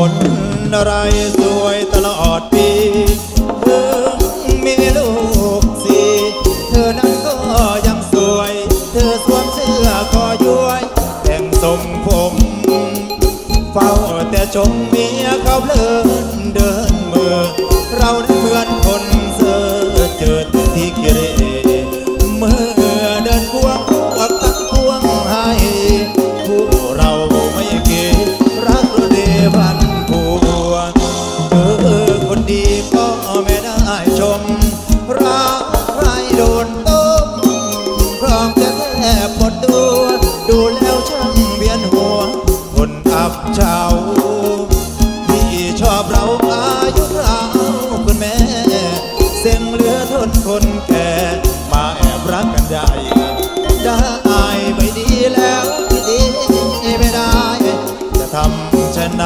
อะไรสวยตลอดปีเธอมีลูกสี่เธอนั้นก็ยังสวย เธอสวมเสื้อคอย้วย แต่งทรงผม เฝ้าแต่ชมเมียเขาเพลิน ดีก็ไม่ได้ชมรักใครโดนต้มพร้อมจะแทบหมดตัว ดูแล้วช่างเวียนหัว คนอับเฉาที่ชอบเราอายุเราคุณแม่ เส้นเหลือทนคนแก่ มาแอบรักกันใหญ่ได้ไม่ดีแล้วที่ดีไม่ได้ จะทำเช่นไหน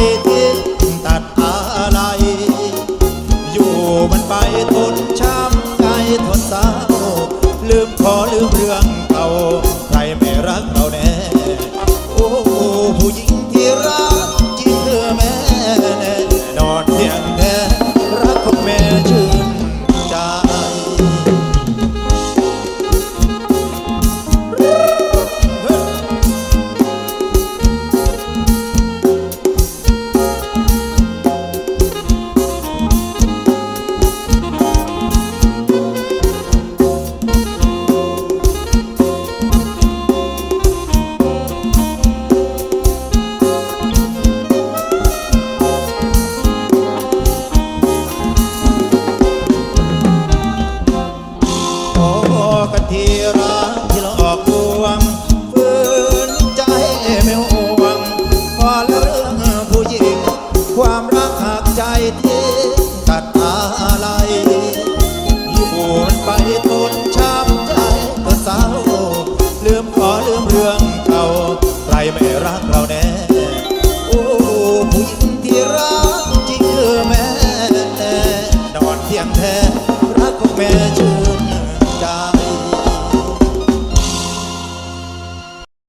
หักใจที่ตัดอะไร อยู่มันไปทนช้ำใจทนเศร้าลืมขอลืมเรื่องเก่าใครไม่รักเราแนู่้หญิง ความรักหักใจที่ตัดอาไรยิ่งวนไปทนช้ำใจก็เศร้าลืมขอลืมเรื่องเก่าใครไม่รัก